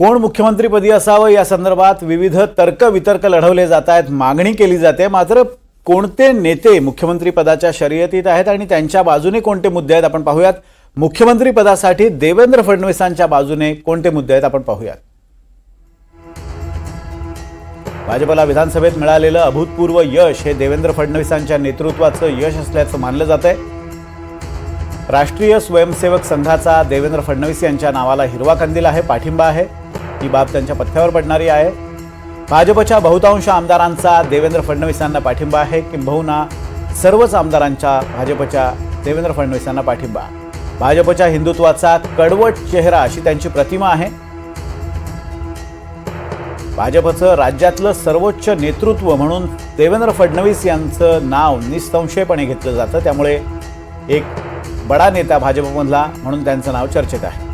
कोण मुख्यमंत्रीपदी असावं? या संदर्भात विविध तर्क वितर्क लढवले जात आहेत. मागणी केली जाते. मात्र कोणते नेते मुख्यमंत्री पदाच्या शर्यतीत आहेत आणि त्यांच्या बाजूने कोणते मुद्दे आहेत आपण पाहूयात. मुख्यमंत्री पदासाठी देवेंद्र फडणवीसांच्या बाजूने कोणते मुद्दे आहेत आपण पाहूयात. भाजपला विधानसभेत मिळालेलं अभूतपूर्व यश हे देवेंद्र फडणवीसांच्या नेतृत्वाचं यश असल्याचं मानलं जात आहे राष्ट्रीय स्वयंसेवक संघाचा देवेंद्र फडणवीस यांच्या नावाला हिरवा कंदील आहे पाठिंबा आहे. ही बाब त्यांच्या पथ्यावर पडणारी आहे. भाजपच्या बहुतांश आमदारांचा देवेंद्र फडणवीसांना पाठिंबा आहे. किंबहुना सर्वच आमदारांच्या भाजपच्या देवेंद्र फडणवीसांना पाठिंबा. भाजपच्या हिंदुत्वाचा कडवट चेहरा अशी त्यांची प्रतिमा आहे. भाजपचं राज्यातलं सर्वोच्च नेतृत्व म्हणून देवेंद्र फडणवीस यांचं नाव निसंशयपणे घेतलं जातं. त्यामुळे एक बडा नेता भाजपमधला म्हणून त्यांचं नाव चर्चेत आहे.